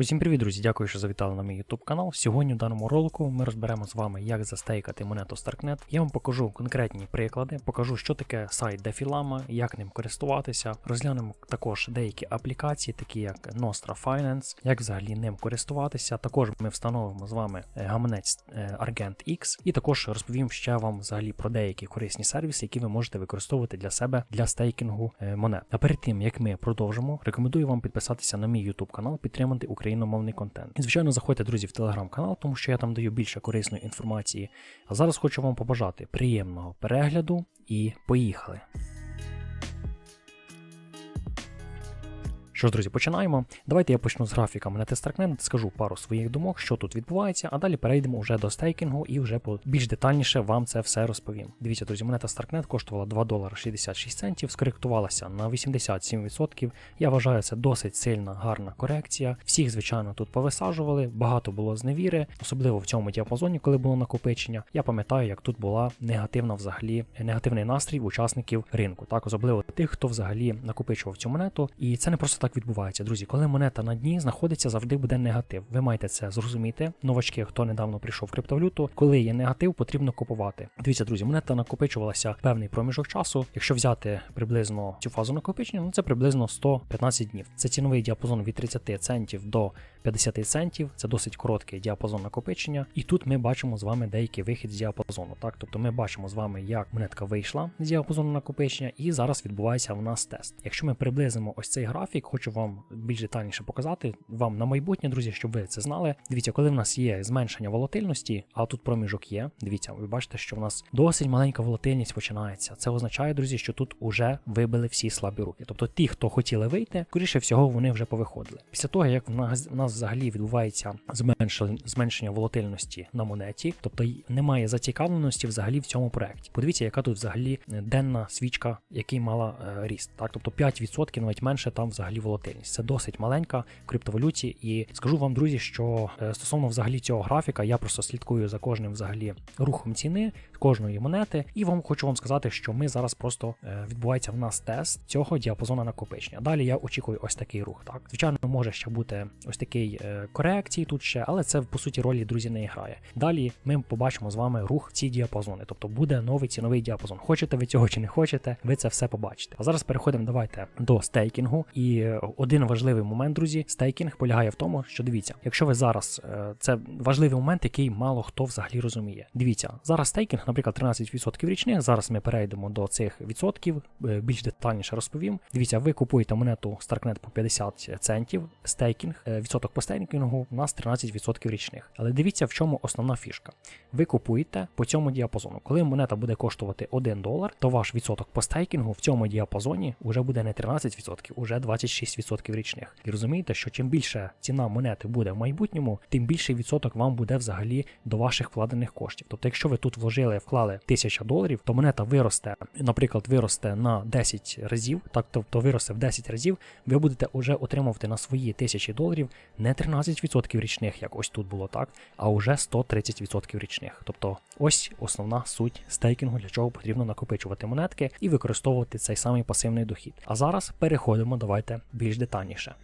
Усім привіт, друзі! Дякую, що завітали на мій YouTube канал. Сьогодні в даному ролику ми розберемо з вами, як застейкати монету Starknet. Я вам покажу конкретні приклади, покажу, що таке сайт Defilama, як ним користуватися. Розглянемо також деякі аплікації, такі як Nostra Finance, як взагалі ним користуватися. Також ми встановимо з вами е, гаманець е, Argent X, і також розповім ще вам взагалі про деякі корисні сервіси, які ви можете використовувати для себе для стейкінгу е, монет. А перед тим як ми продовжимо, рекомендую вам підписатися на мій YouTube канал, підтримати україномовний контент. І звичайно, заходьте, друзі, в телеграм-канал, тому що я там даю більше корисної інформації. А зараз хочу вам побажати приємного перегляду і поїхали. Що ж, друзі, починаємо. Давайте я почну з графіка монети Starknet, скажу пару своїх думок, що тут відбувається, а далі перейдемо вже до стейкінгу і вже більш детальніше вам це все розповім. Дивіться, друзі, монета Starknet коштувала 2 долари 66 центів, скоректувалася на 87%. Я вважаю, це досить сильна, гарна корекція. Всіх, звичайно, тут повисаджували, багато було зневіри, особливо в цьому діапазоні, коли було накопичення. Я пам'ятаю, як тут була негативна взагалі негативний настрій учасників ринку, так особливо тих, хто взагалі накопичував цю монету. І це не просто так відбувається, друзі. Коли монета на дні знаходиться, завжди буде негатив. Ви маєте це зрозуміти. Новачки, хто недавно прийшов в криптовалюту, коли є негатив, потрібно купувати. Дивіться, друзі, монета накопичувалася певний проміжок часу. Якщо взяти приблизно цю фазу накопичення, ну це приблизно 115 днів. Це ціновий діапазон від 30 центів до 50 центів. Це досить короткий діапазон накопичення. І тут ми бачимо з вами деякий вихід з діапазону. Так, тобто ми бачимо з вами, як монетка вийшла з діапазону накопичення, і зараз відбувається в нас тест. Якщо ми приблизимо ось цей графік, хочу вам більш детальніше показати вам на майбутнє, друзі, щоб ви це знали. Дивіться, коли в нас є зменшення волатильності, а тут проміжок є. Дивіться, ви бачите, що в нас досить маленька волатильність починається. Це означає, друзі, що тут уже вибили всі слабі руки. Тобто ті, хто хотіли вийти, скоріше всього, вони вже повиходили. Після того, як в нас, в нас взагалі відбувається зменшення, зменшення волатильності на монеті, тобто немає зацікавленості взагалі в цьому проекті. Подивіться, яка тут взагалі денна свічка, який мала е, ріст. Так, тобто 5% навіть менше там взагалі волатильність. Це досить маленька в криптовалюті. І скажу вам, друзі, що е, стосовно взагалі цього графіка, я просто слідкую за кожним взагалі рухом ціни кожної монети, і вам хочу вам сказати, що ми зараз просто е, відбувається в нас тест цього діапазону накопичення. Далі я очікую ось такий рух. Так, звичайно, може ще бути ось такий е, корекції тут ще, але це по суті ролі друзі не грає. Далі ми побачимо з вами рух ці діапазони, тобто буде новий ціновий діапазон. Хочете ви цього чи не хочете, ви це все побачите. А зараз переходимо давайте до стейкінгу. І один важливий момент, друзі, стейкінг полягає в тому, що дивіться, якщо ви зараз е, це важливий момент, який мало хто взагалі розуміє. Дивіться, зараз стейкінг, наприклад, 13% річних. Зараз ми перейдемо до цих відсотків, е, більш детальніше розповім. Дивіться, ви купуєте монету Starknet по 50 центів, стейкінг, е, відсоток по стейкінгу у нас 13% річних. Але дивіться, в чому основна фішка. Ви купуєте по цьому діапазону. Коли монета буде коштувати 1 долар, то ваш відсоток по стейкінгу в цьому діапазоні вже буде не 13%, уже 26% річних. І розумієте, що чим більше ціна монети буде в майбутньому, тим більший відсоток вам буде взагалі до ваших вкладених коштів. Тобто, якщо ви тут вложили, вклали 1000 доларів, то монета виросте, наприклад, виросте на 10 разів, так тобто виросте в 10 разів, ви будете вже отримувати на свої 1000 доларів не 13% річних, як ось тут було так, а вже 130% річних. Тобто ось основна суть стейкінгу, для чого потрібно накопичувати монетки і використовувати цей самий пасивний дохід. А зараз переходимо, давайте більш детальніше.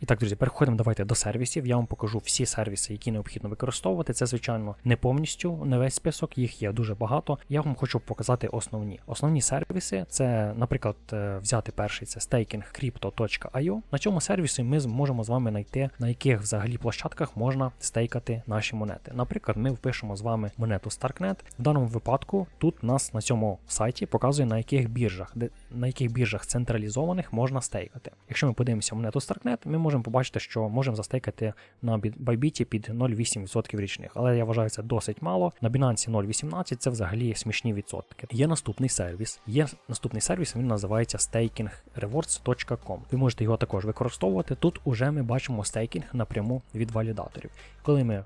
І так, друзі, переходимо давайте до сервісів. Я вам покажу всі сервіси, які необхідно використовувати. Це, звичайно, не повністю не весь список, їх є дуже багато. Я вам хочу показати основні. Основні сервіси це, наприклад, е, взяти перший це stakingcrypto.io. На цьому сервісі ми зможемо з вами знайти, на яких взагалі площадках можна стейкати наші монети. Наприклад, ми впишемо з вами монету Starknet. В даному випадку тут нас на цьому сайті показує на яких біржах, де на яких біржах централізованих можна стейкати. Якщо ми подивимося монету Starknet, ми можемо побачити, що можемо застейкати на Bybit під 0,8% річних. Але я вважаю це досить мало. На Binance 0,18 це взагалі смішні відсотки. Є наступний сервіс. Є наступний сервіс, він називається stakingrewards.com. Ви можете його також використовувати. Тут уже ми бачимо стейкінг напряму від валідаторів. Коли ми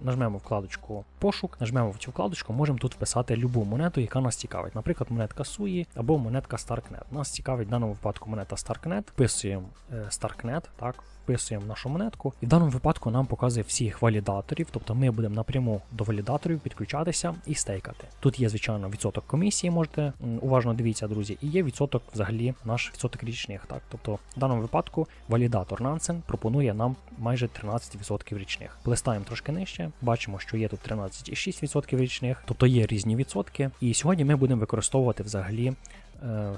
нажмемо вкладочку пошук, нажмемо в цю вкладочку, можемо тут вписати любу монету, яка нас цікавить. Наприклад, монетка Суї або монетка Starknet. Нас цікавить в даному випадку монета Starknet. Вписуємо е, Starknet, так, вписуємо нашу монетку, і в даному випадку нам показує всіх валідаторів, тобто ми будемо напряму до валідаторів підключатися і стейкати. Тут є, звичайно, відсоток комісії, можете уважно дивіться, друзі, і є відсоток взагалі наш відсоток річних. Так, тобто в даному випадку валідатор Nansen пропонує нам майже 13% річних. Плистаємо трошки нижче, бачимо, що є тут 13,6% річних, тобто є різні відсотки. І сьогодні ми будемо використовувати взагалі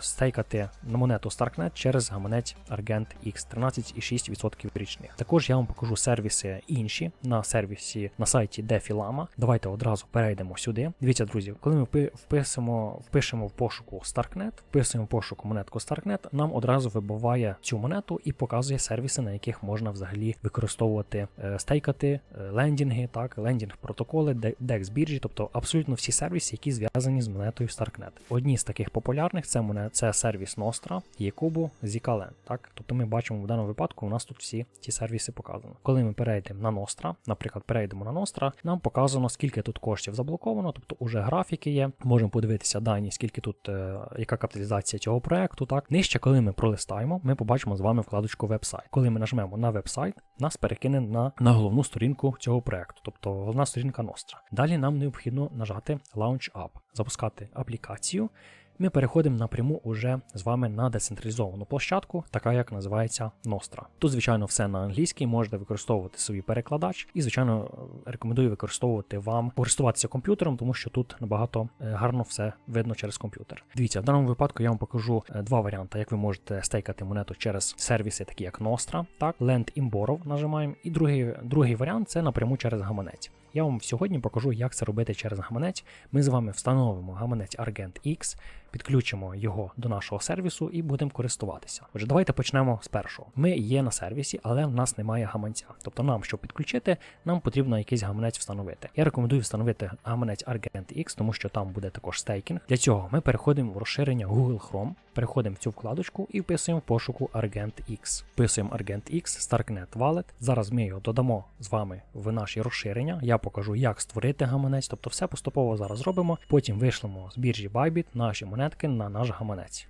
стейкати на монету Starknet через гаманець Argent X 13,6% річних. Також я вам покажу сервіси інші на сервісі на сайті DeFi Давайте одразу перейдемо сюди. Дивіться, друзі, коли ми впи- вписимо, впишемо в пошуку Starknet, вписуємо в пошуку монетку Starknet, нам одразу вибиває цю монету і показує сервіси, на яких можна взагалі використовувати е, стейкати, е, лендінги, так, лендінг протоколи, де- DEX біржі, тобто абсолютно всі сервіси, які зв'язані з монетою Starknet. Одні з таких популярних це моне- це сервіс Nostra, Якубу, Zcaland. Так, тобто ми бачимо в даному випадку, у нас тут всі ці сервіси показано. Коли ми перейдемо на Nostra, наприклад, перейдемо на Nostra, нам показано, скільки тут коштів заблоковано, тобто уже графіки є. Можемо подивитися дані, скільки тут, е, яка капіталізація цього проекту. Так, нижче, коли ми пролистаємо, ми побачимо з вами вкладочку веб-сайт. Коли ми нажмемо на веб-сайт, нас перекине на, на головну сторінку цього проекту, тобто головна сторінка Nostra. Далі нам необхідно нажати Launch App, запускати аплікацію. Ми переходимо напряму уже з вами на децентралізовану площадку, така як називається Nostra. Тут, звичайно, все на англійській, можете використовувати свій перекладач, і, звичайно, рекомендую використовувати вам користуватися комп'ютером, тому що тут набагато е, гарно все видно через комп'ютер. Дивіться, в даному випадку я вам покажу е, два варіанти, як ви можете стейкати монету через сервіси, такі як Nostra, так, Land in нажимаємо. І другий, другий варіант це напряму через гаманець. Я вам сьогодні покажу, як це робити через гаманець. Ми з вами встановимо гаманець Argent X, підключимо його до нашого сервісу і будемо користуватися. Отже, давайте почнемо з першого. Ми є на сервісі, але в нас немає гаманця. Тобто нам, щоб підключити, нам потрібно якийсь гаманець встановити. Я рекомендую встановити гаманець Argent X, тому що там буде також стейкінг. Для цього ми переходимо в розширення Google Chrome, переходимо в цю вкладочку і вписуємо в пошуку Argent X. Вписуємо ArgentX, Starknet Wallet. Зараз ми його додамо з вами в наші розширення. Я покажу, як створити гаманець, тобто все поступово зараз робимо. Потім вишлемо з біржі Bybit наші монетки на наш гаманець.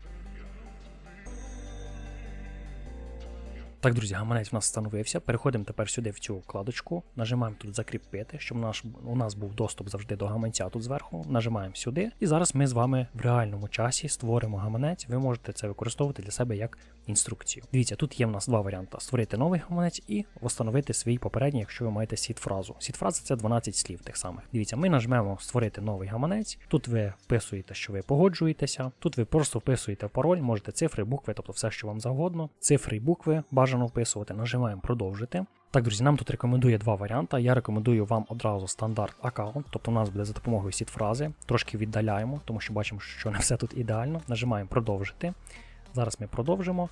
Так, друзі, гаманець в нас встановився. Переходимо тепер сюди в цю вкладочку. Нажимаємо тут закріпити, щоб наш, у нас був доступ завжди до гаманця тут зверху. Нажимаємо сюди. І зараз ми з вами в реальному часі створимо гаманець. Ви можете це використовувати для себе як інструкцію. Дивіться, тут є в нас два варіанти: створити новий гаманець і встановити свій попередній, якщо ви маєте сіт фразу. Сіт фраза це 12 слів тих самих. Дивіться, ми нажмемо створити новий гаманець. Тут ви вписуєте, що ви погоджуєтеся. Тут ви просто вписуєте пароль, можете цифри, букви, тобто все, що вам завгодно. Цифри і букви бажано вписувати. Нажимаємо продовжити. Так, друзі, нам тут рекомендує два варіанти. Я рекомендую вам одразу стандарт аккаунт, тобто у нас буде за допомогою сіт фрази. Трошки віддаляємо, тому що бачимо, що не все тут ідеально. Нажимаємо продовжити. Зараз ми продовжимо.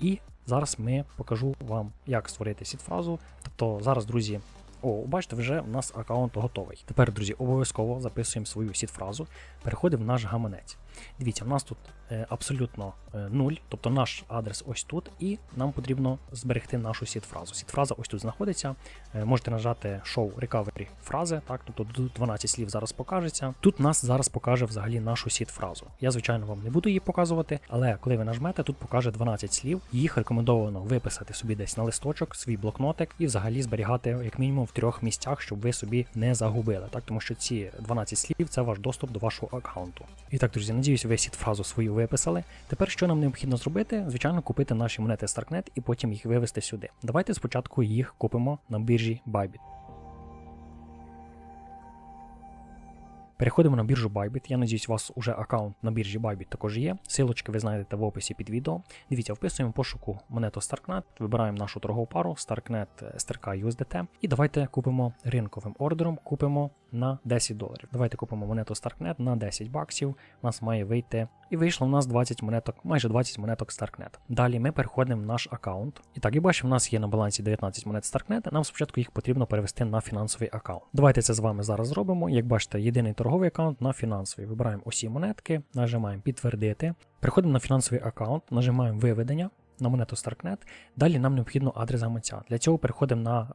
І зараз ми покажу вам, як створити сіт-фразу. Тобто зараз, друзі, о, бачите, вже у нас аккаунт готовий. Тепер, друзі, обов'язково записуємо свою сіт-фразу, переходимо в наш гаманець. Дивіться, в нас тут е, абсолютно е, нуль, тобто наш адрес ось тут, і нам потрібно зберегти нашу сіт-фразу. Сіт-фраза ось тут знаходиться. Е, можете нажати Show Recovery фрази, так, тобто тут 12 слів зараз покажеться. Тут нас зараз покаже взагалі нашу сіт-фразу. Я, звичайно, вам не буду її показувати, але коли ви нажмете, тут покаже 12 слів. Їх рекомендовано виписати собі десь на листочок, свій блокнотик і взагалі зберігати як мінімум в трьох місцях, щоб ви собі не загубили. Так, тому що ці 12 слів це ваш доступ до вашого аккаунту. І так, друзі, надіюсь, ви сіт фазу свою виписали. Тепер що нам необхідно зробити? Звичайно, купити наші монети Starknet і потім їх вивести сюди. Давайте спочатку їх купимо на біржі Bybit. Переходимо на біржу Bybit. Я надіюсь, у вас уже аккаунт на біржі Bybit також є. Силочки ви знайдете в описі під відео. Дивіться, вписуємо пошуку монету Starknet, вибираємо нашу торгову пару Starknet STRK USDT. І давайте купимо ринковим ордером, купимо на 10 доларів. Давайте купимо монету Starknet на 10 баксів. У нас має вийти. І вийшло в нас 20 монеток, майже 20 монеток Starknet. Далі ми переходимо в наш аккаунт. І так, і бачимо, у нас є на балансі 19 монет Starknet. Нам спочатку їх потрібно перевести на фінансовий аккаунт. Давайте це з вами зараз зробимо. Як бачите, єдиний торговий аккаунт на фінансовий. Вибираємо усі монетки, нажимаємо підтвердити. Переходимо на фінансовий аккаунт, нажимаємо виведення. На монету Starknet. Далі нам необхідно адрес гаманця. Для цього переходимо на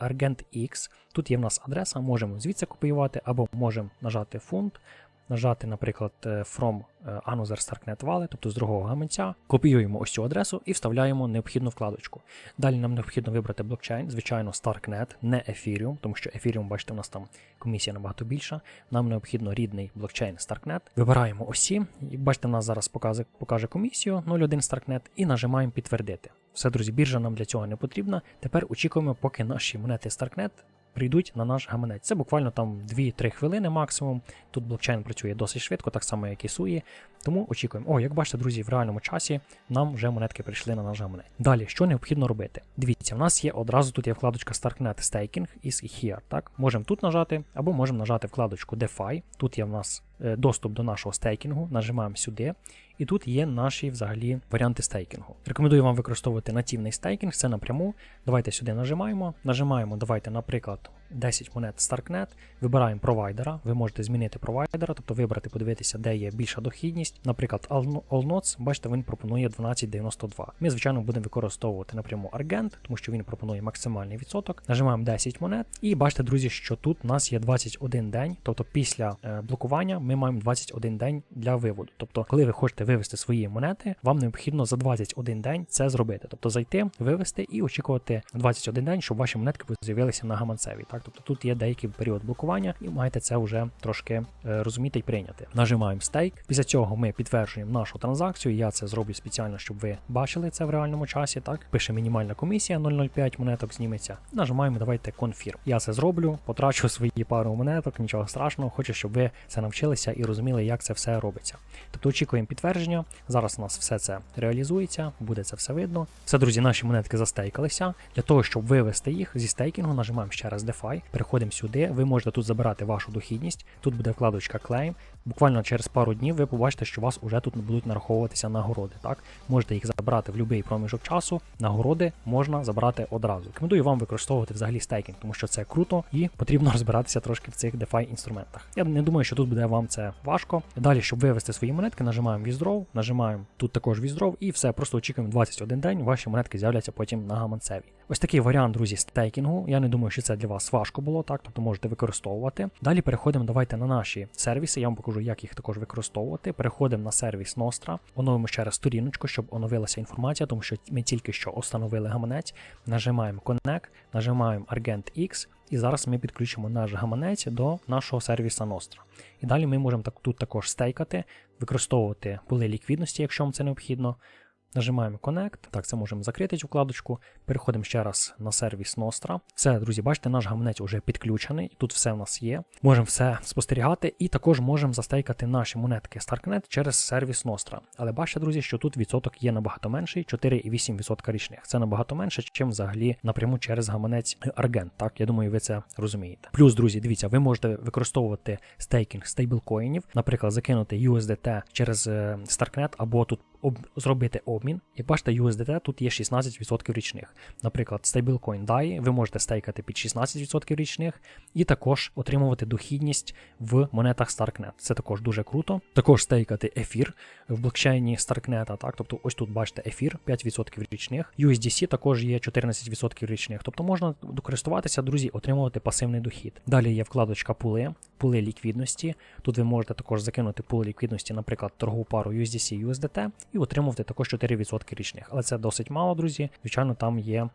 Argent X. Тут є в нас адреса, можемо звідси копіювати, або можемо нажати фунт, нажати, наприклад, е, from е, Another Starknet Wallet, тобто з другого гаманця, копіюємо ось цю адресу і вставляємо необхідну вкладочку. Далі нам необхідно вибрати блокчейн, звичайно, Starknet, не Ethereum, тому що Ethereum, бачите, у нас там комісія набагато більша. Нам необхідно рідний блокчейн Starknet. Вибираємо осі. Як бачите, в нас зараз покаже, покаже комісію 0.1 Starknet і нажимаємо підтвердити. Все, друзі, біржа нам для цього не потрібна. Тепер очікуємо, поки наші монети Starknet прийдуть на наш гаманець. Це буквально там 2-3 хвилини максимум. Тут блокчейн працює досить швидко, так само, як і Суї. Тому очікуємо. О, як бачите, друзі, в реальному часі нам вже монетки прийшли на наш гаманець. Далі, що необхідно робити? Дивіться, в нас є одразу тут є вкладочка Starknet Staking із Here. Так, можемо тут нажати, або можемо нажати вкладочку DeFi. Тут є в нас е, доступ до нашого стейкінгу. Нажимаємо сюди. І тут є наші взагалі варіанти стейкінгу. Рекомендую вам використовувати нативний стейкінг, це напряму. Давайте сюди нажимаємо. Нажимаємо, давайте, наприклад, 10 монет Starknet, вибираємо провайдера. Ви можете змінити провайдера, тобто вибрати, подивитися, де є більша дохідність. Наприклад, AllNotes, бачите, він пропонує 12,92. Ми, звичайно, будемо використовувати напряму Argent, тому що він пропонує максимальний відсоток. Нажимаємо 10 монет, і бачите, друзі, що тут у нас є 21 день, тобто після е, блокування ми маємо 21 день для виводу. Тобто, коли ви хочете вивести свої монети, вам необхідно за 21 день це зробити. Тобто зайти, вивести і очікувати 21 день, щоб ваші монетки з'явилися на гаманцеві. Так, тобто тут є деякий період блокування, і маєте це вже трошки е, розуміти і прийняти. Нажимаємо стейк. Після цього ми підтверджуємо нашу транзакцію. Я це зроблю спеціально, щоб ви бачили це в реальному часі. Так, пише мінімальна комісія 0,05 монеток зніметься. Нажимаємо, давайте confirm. Я це зроблю, потрачу свої пару монеток, нічого страшного. Хочу, щоб ви це навчилися і розуміли, як це все робиться. Тобто очікуємо підтвердження. Зараз у нас все це реалізується, буде це все видно. Все, друзі, наші монетки застейкалися. Для того, щоб вивести їх зі стейкінгу, нажимаємо ще раз DeFi, переходимо сюди. Ви можете тут забирати вашу дохідність. Тут буде вкладочка Claim. Буквально через пару днів ви побачите, що у вас вже тут будуть нараховуватися нагороди. Так, можете їх забрати в будь-який проміжок часу. Нагороди можна забрати одразу. Рекомендую вам використовувати взагалі стейкінг, тому що це круто і потрібно розбиратися трошки в цих DeFi інструментах. Я не думаю, що тут буде вам це важко. Далі, щоб вивести свої монетки, нажимаємо Withdraw, нажимаємо тут також Withdraw і все, просто очікуємо 21 день. Ваші монетки з'являться потім на гаманцеві. Ось такий варіант, друзі, стейкінгу. Я не думаю, що це для вас важко було, так, тобто можете використовувати. Далі переходимо давайте на наші сервіси. Я вам покажу, як їх також використовувати. Переходимо на сервіс Nostra, оновимо ще раз сторіночку, щоб оновилася інформація, тому що ми тільки що установили гаманець. Нажимаємо Connect, нажимаємо Argent X. І зараз ми підключимо наш гаманець до нашого сервіса Nostra. І далі ми можемо так, тут також стейкати, використовувати поли ліквідності, якщо вам це необхідно. Нажимаємо Connect. Так, це можемо закрити цю вкладочку. Переходимо ще раз на сервіс Nostra. Все, друзі, бачите, наш гаманець вже підключений. Тут все в нас є. Можемо все спостерігати, і також можемо застейкати наші монетки StarkNet через сервіс Nostra. Але бачите, друзі, що тут відсоток є набагато менший 4,8% річних. Це набагато менше, чим взагалі напряму через гаманець Argent. Так, я думаю, ви це розумієте. Плюс, друзі, дивіться, ви можете використовувати стейкінг стейблкоїнів, наприклад, закинути USDT через е, StarkNet або тут об, зробити обмін. Як бачите, USDT тут є 16% річних. Наприклад, стейблкоін DAI ви можете стейкати під 16% річних і також отримувати дохідність в монетах Starknet. Це також дуже круто. Також стейкати ефір в блокчейні Starknet. Так, тобто ось тут бачите ефір 5% річних. USDC також є 14% річних. Тобто можна користуватися, друзі, отримувати пасивний дохід. Далі є вкладочка пули, пули ліквідності. Тут ви можете також закинути пули ліквідності, наприклад, торгову пару USDC USDT і отримувати також 4% річних. Але це досить мало, друзі. Звичайно, там є.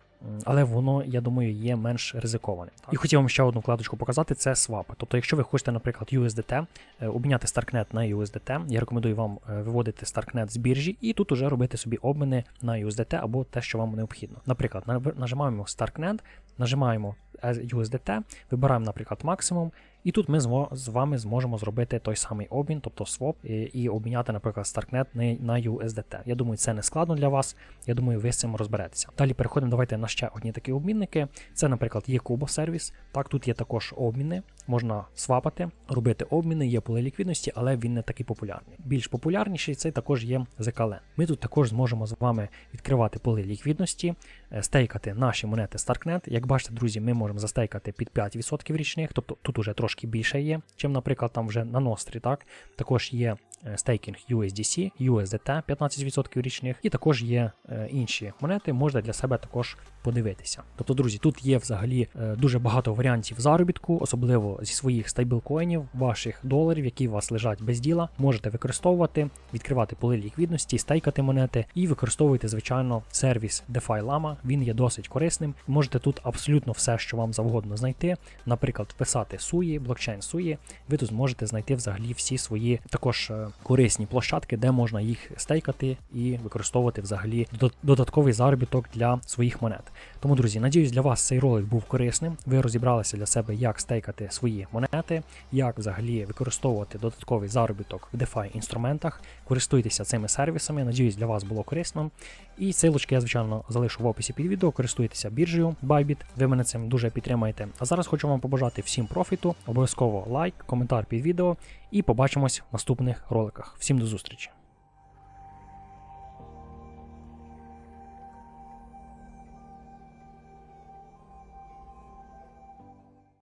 Але воно, я думаю, є менш ризиковане. І хотів вам ще одну вкладочку показати: це свапи. Тобто, якщо ви хочете, наприклад, USDT, е, обміняти StarkNet на USDT, я рекомендую вам е, виводити StarkNet з біржі і тут уже робити собі обміни на USDT або те, що вам необхідно. Наприклад, нажимаємо StarkNet, нажимаємо USDT, вибираємо, наприклад, максимум. І тут ми з вами зможемо зробити той самий обмін, тобто своп, і обміняти, наприклад, StarkNet на USDT. Я думаю, це не складно для вас. Я думаю, ви з цим розберетеся. Далі переходимо давайте на ще одні такі обмінники. Це, наприклад, є Kubo сервіс. Так, тут є також обміни, можна свапати, робити обміни, є поли ліквідності, але він не такий популярний. Більш популярніший це також є ZKL. Ми тут також зможемо з вами відкривати поли ліквідності, е, стейкати наші монети StarkNet. Як бачите, друзі, ми можемо застейкати під 5% річних, тобто тут уже трошки більше є, чим, наприклад, там вже на Нострі. так. Також є стейкінг USDC, USDT 15% річних, і також є е, інші монети, можна для себе також подивитися. Тобто, друзі, тут є взагалі е, дуже багато варіантів заробітку, особливо зі своїх стейблкоїнів, ваших доларів, які у вас лежать без діла, можете використовувати, відкривати поли ліквідності, стейкати монети і використовуйте, звичайно, сервіс DeFi Lama. Він є досить корисним. Можете тут абсолютно все, що вам завгодно знайти. Наприклад, вписати суї, блокчейн суї. Ви тут зможете знайти взагалі всі свої також е, корисні площадки, де можна їх стейкати і використовувати взагалі додатковий заробіток для своїх монет. Тому, друзі, надіюсь, для вас цей ролик був корисним. Ви розібралися для себе, як стейкати свої монети, як взагалі використовувати додатковий заробіток в DeFi інструментах. Користуйтеся цими сервісами. Надіюсь, для вас було корисно. І силочки я, звичайно, залишу в описі під відео. Користуйтеся біржею Bybit. Ви мене цим дуже підтримаєте. А зараз хочу вам побажати всім профіту. Обов'язково лайк, коментар під відео і побачимось в наступних роликах. Всім до зустрічі!